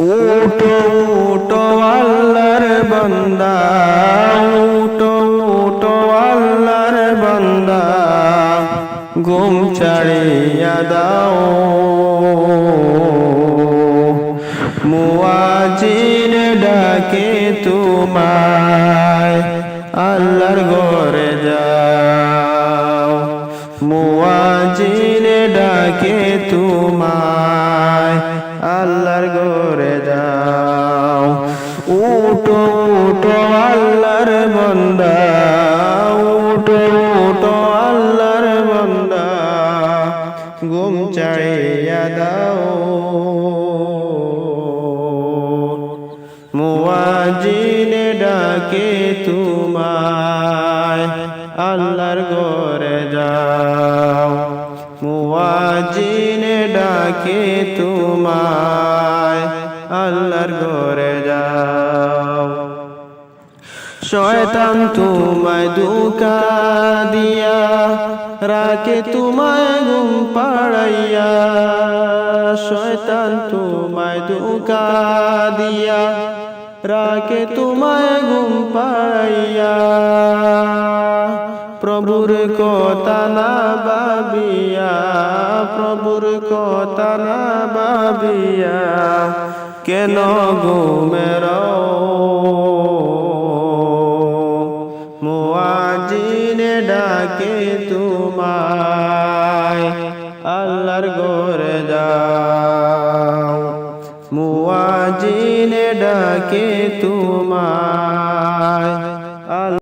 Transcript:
উটো উটো আল্লাহর বান্দা উটো উটো আল্লাহর বান্দা, ঘুম ছাড়িয়া দাও। মুয়াজিন ডাকে তোমায়, আল্লাহর ঘরে যাও। মুয়াজিন ডাকে তোমায় উটো আল্লাহর বন্দা, ঘুম চাড়িয়া দাও। মুয়াজিন ডাকে তোমায়, আল্লাহর ঘরে যাও। মুয়াজিন ডাকে তোমায়, আল্লাহর ঘরে শয়তান তোমায় দুকা দিয়া রাখে তোমায় ঘুম পাড়াইয়া, শয়তান তোমায় দুকা দিয়া রাখে তোমায় ঘুম পাড়াইয়া। প্রভুর কথা না বাবিয়া প্রভুর কথা না বাবিয়া কেন ঘুমের ডাকে তোমায় আল্লাহর গোরে যাও। মুয়াজিনে ডাকে তোমায়